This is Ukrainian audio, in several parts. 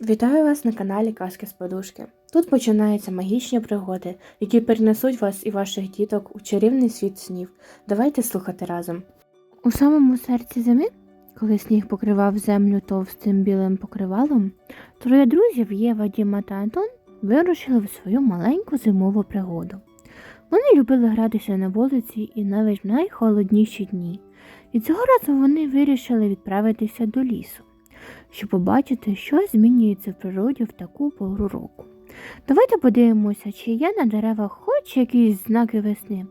Вітаю вас на каналі Казки з Подушки. Тут починаються магічні пригоди, які перенесуть вас і ваших діток у чарівний світ снів. Давайте слухати разом. У самому серці зими, коли сніг покривав землю товстим білим покривалом, троє друзів Єва, Діма та Антон вирушили в свою маленьку зимову пригоду. Вони любили гратися на вулиці і навіть в найхолодніші дні. І цього разу вони вирішили відправитися до лісу щоб побачити, що змінюється в природі в таку пору року. Давайте подивимося, чи є на деревах хоч якісь знаки весни,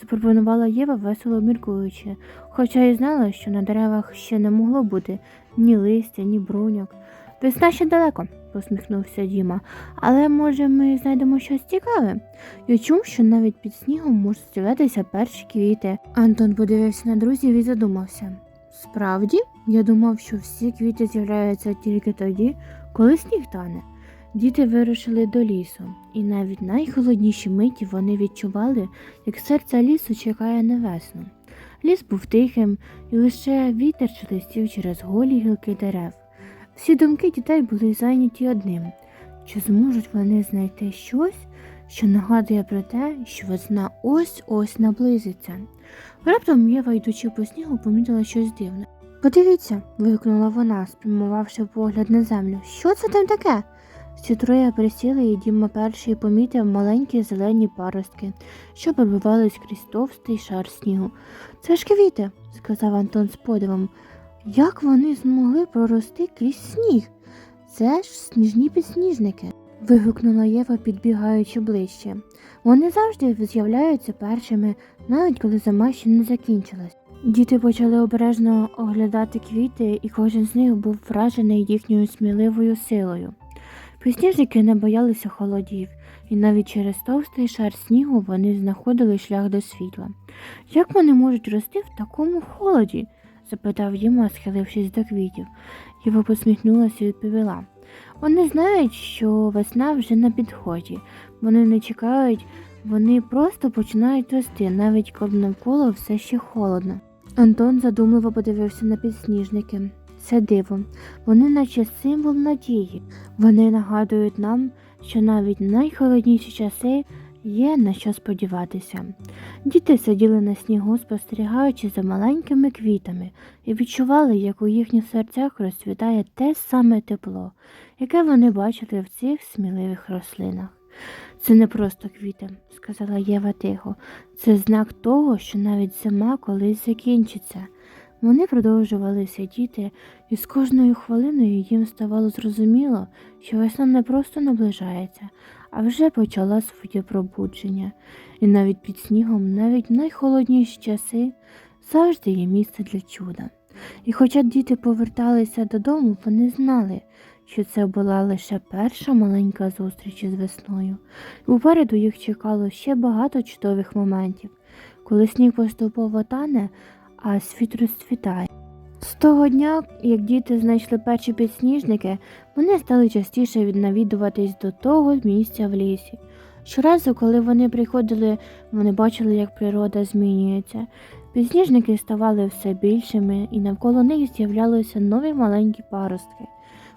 запропонувала Єва, весело міркуючи, хоча й знала, що на деревах ще не могло бути ні листя, ні бруньок. Весна ще далеко, посміхнувся Діма, але може ми знайдемо щось цікаве. Я чув, що навіть під снігом можуть з'явитися перші квіти. Антон подивився на друзів і задумався. Справді, я думав, що всі квіти з'являються тільки тоді, коли сніг тане. Діти вирушили до лісу, і навіть найхолодніші миті вони відчували, як серце лісу чекає на весну. Ліс був тихим, і лише вітер шелестів через голі гілки дерев. Всі думки дітей були зайняті одним чи зможуть вони знайти щось, що нагадує про те, що весна ось-ось наблизиться. Раптом Єва, йдучи по снігу, помітила щось дивне. Подивіться, вигукнула вона, спрямувавши погляд на землю. Що це там таке? Всі троє присіли, і Діма перший помітив маленькі зелені паростки, що пробивались крізь товстий шар снігу. Це ж квіти, сказав Антон з подивом. Як вони змогли прорости крізь сніг? Це ж сніжні підсніжники. Вигукнула Єва, підбігаючи ближче. Вони завжди з'являються першими, навіть коли зима ще не закінчилась. Діти почали обережно оглядати квіти, і кожен з них був вражений їхньою сміливою силою. Підсніжники не боялися холодів, і навіть через товстий шар снігу вони знаходили шлях до світла. Як вони можуть рости в такому холоді? запитав Діма, схилившись до квітів. Єва посміхнулася і відповіла. Вони знають, що весна вже на підході. Вони не чекають, вони просто починають рости, навіть коли навколо все ще холодно. Антон задумливо подивився на підсніжники. Це диво. Вони наче символ надії. Вони нагадують нам, що навіть найхолодніші часи є на що сподіватися. Діти сиділи на снігу, спостерігаючи за маленькими квітами, і відчували, як у їхніх серцях розцвітає те саме тепло, яке вони бачили в цих сміливих рослинах. Це не просто квіти, сказала Єва тихо. Це знак того, що навіть зима колись закінчиться. Вони продовжували сидіти, і з кожною хвилиною їм ставало зрозуміло, що весна не просто наближається, а вже почала своє пробудження. І навіть під снігом, навіть в найхолодніші часи, завжди є місце для чуда. І хоча діти поверталися додому, вони знали, що це була лише перша маленька зустріч із весною. Упереду їх чекало ще багато чудових моментів, коли сніг поступово тане, а світ розцвітає. З того дня, як діти знайшли перші підсніжники, вони стали частіше віднавідуватись до того місця в лісі. Щоразу, коли вони приходили, вони бачили, як природа змінюється. Підсніжники ставали все більшими, і навколо них з'являлися нові маленькі паростки.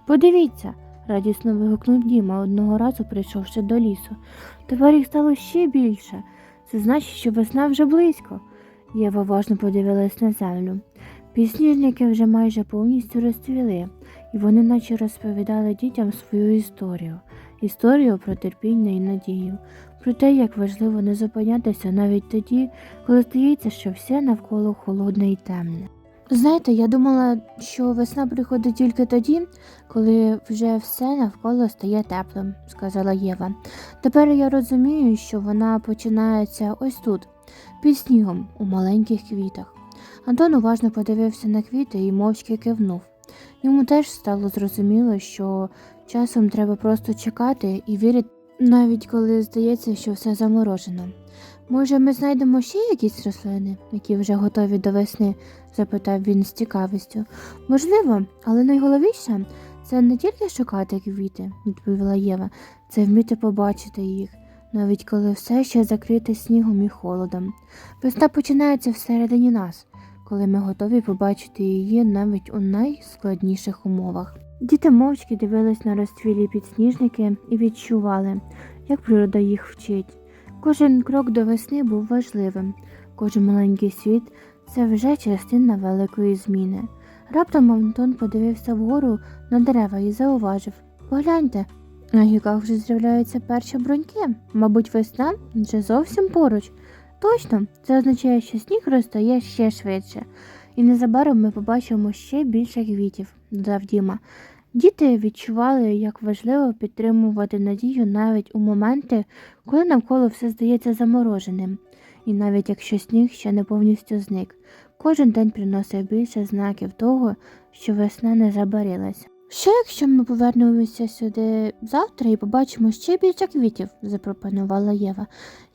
Подивіться, радісно вигукнув Діма одного разу, прийшовши до лісу. Тепер їх стало ще більше. Це значить, що весна вже близько. Єва важно подивилась на землю. Підсніжники вже майже повністю розцвіли, і вони наче розповідали дітям свою історію, історію про терпіння і надію, про те, як важливо не зупинятися навіть тоді, коли здається, що все навколо холодне і темне. Знаєте, я думала, що весна приходить тільки тоді, коли вже все навколо стає теплим, сказала Єва. Тепер я розумію, що вона починається ось тут, під снігом, у маленьких квітах. Антон уважно подивився на квіти і мовчки кивнув. Йому теж стало зрозуміло, що часом треба просто чекати і вірити, навіть коли здається, що все заморожено. Може, ми знайдемо ще якісь рослини, які вже готові до весни? запитав він з цікавістю. Можливо, але найголовніше це не тільки шукати квіти, відповіла Єва, це вміти побачити їх, навіть коли все ще закрите снігом і холодом. Весна починається всередині нас, коли ми готові побачити її навіть у найскладніших умовах. Діти мовчки дивились на розцвілі підсніжники і відчували, як природа їх вчить. Кожен крок до весни був важливим, кожен маленький світ це вже частина великої зміни. Раптом Антон подивився вгору на дерева і зауважив Погляньте, на гілках вже з'являються перші бруньки. Мабуть, весна вже зовсім поруч. Точно, це означає, що сніг розтає ще швидше, і незабаром ми побачимо ще більше квітів, додав Діма. Діти відчували, як важливо підтримувати надію навіть у моменти, коли навколо все здається замороженим, і навіть якщо сніг ще не повністю зник. Кожен день приносив більше знаків того, що весна не забарилася. Що якщо ми повернемося сюди завтра і побачимо ще більше квітів? запропонувала Єва.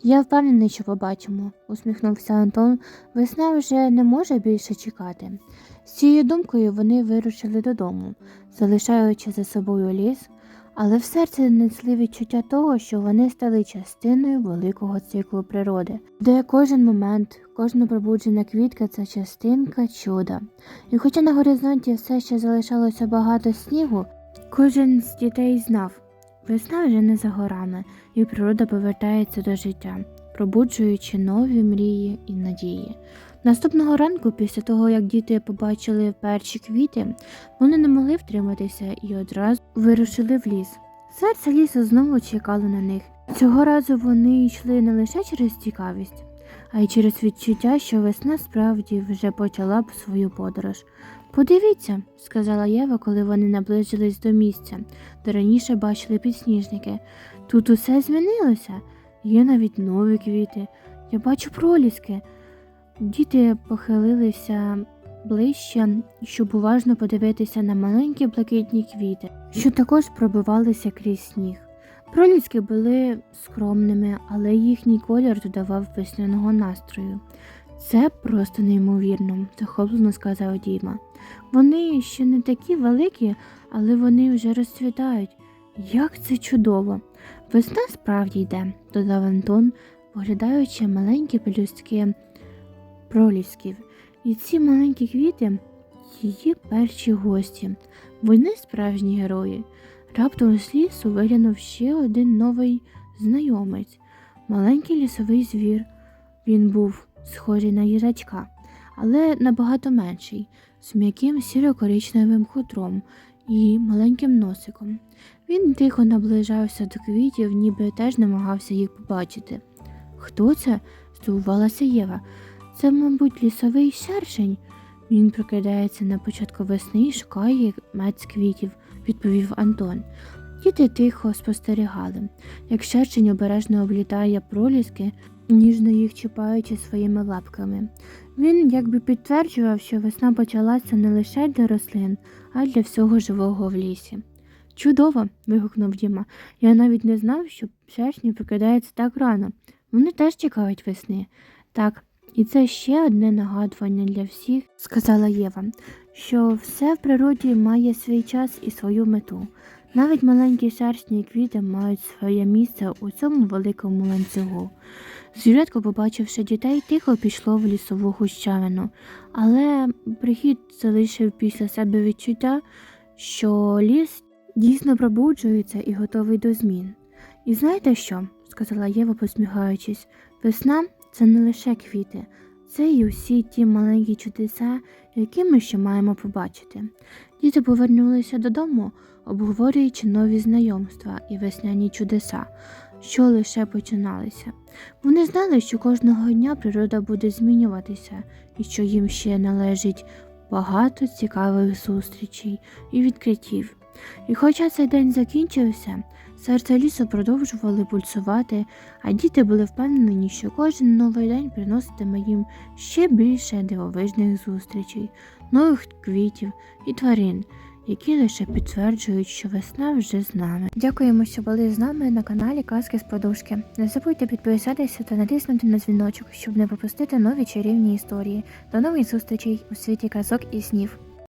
Я впевнений, що побачимо, усміхнувся Антон. Весна вже не може більше чекати. З цією думкою вони вирушили додому, залишаючи за собою ліс, але в серці несли відчуття того, що вони стали частиною великого циклу природи, де кожен момент, кожна пробуджена квітка це частинка чуда. І хоча на горизонті все ще залишалося багато снігу, кожен з дітей знав, весна вже не за горами, і природа повертається до життя, пробуджуючи нові мрії і надії. Наступного ранку, після того як діти побачили перші квіти, вони не могли втриматися і одразу вирушили в ліс. Серце лісу знову чекало на них. Цього разу вони йшли не лише через цікавість, а й через відчуття, що весна справді вже почала б свою подорож. Подивіться, сказала Єва, коли вони наближились до місця, де раніше бачили підсніжники. Тут усе змінилося. Є навіть нові квіти. Я бачу проліски. Діти похилилися ближче, щоб уважно подивитися на маленькі блакитні квіти, що також пробивалися крізь сніг. Проліски були скромними, але їхній колір додавав весняного настрою. Це просто неймовірно, захоплено сказав Діма. Вони ще не такі великі, але вони вже розцвітають. Як це чудово! Весна справді йде, додав Антон, поглядаючи маленькі пелюстки пролісків. І ці маленькі квіти її перші гості. Вони справжні герої. Раптом з лісу виглянув ще один новий знайомець маленький лісовий звір. Він був схожий на їжачка, але набагато менший, з м'яким сіро-коричневим хутром і маленьким носиком. Він тихо наближався до квітів, ніби теж намагався їх побачити. Хто це? здивувалася Єва. Це, мабуть, лісовий шершень. Він прокидається на початку весни і шукає мед з квітів, відповів Антон. Діти тихо спостерігали, як шершень обережно облітає проліски, ніжно їх чіпаючи своїми лапками. Він якби підтверджував, що весна почалася не лише для рослин, а й для всього живого в лісі. Чудово. вигукнув Діма. Я навіть не знав, що шершні прокидаються так рано. Вони теж чекають весни. Так, і це ще одне нагадування для всіх, сказала Єва, що все в природі має свій час і свою мету. Навіть маленькі шершні квіти мають своє місце у цьому великому ланцюгу. Звірятко, побачивши дітей, тихо пішло в лісову гущавину, але прихід залишив після себе відчуття, що ліс дійсно пробуджується і готовий до змін. І знаєте що? сказала Єва, посміхаючись, весна це не лише квіти, це й усі ті маленькі чудеса, які ми ще маємо побачити. Діти повернулися додому, обговорюючи нові знайомства і весняні чудеса, що лише починалися. Вони знали, що кожного дня природа буде змінюватися і що їм ще належить багато цікавих зустрічей і відкриттів. І хоча цей день закінчився, серце лісу продовжували пульсувати, а діти були впевнені, що кожен новий день приноситиме їм ще більше дивовижних зустрічей, нових квітів і тварин, які лише підтверджують, що весна вже з нами. Дякуємо, що були з нами на каналі Казки з Подушки. Не забудьте підписатися та натиснути на дзвіночок, щоб не пропустити нові чарівні історії. До нових зустрічей у світі казок і снів.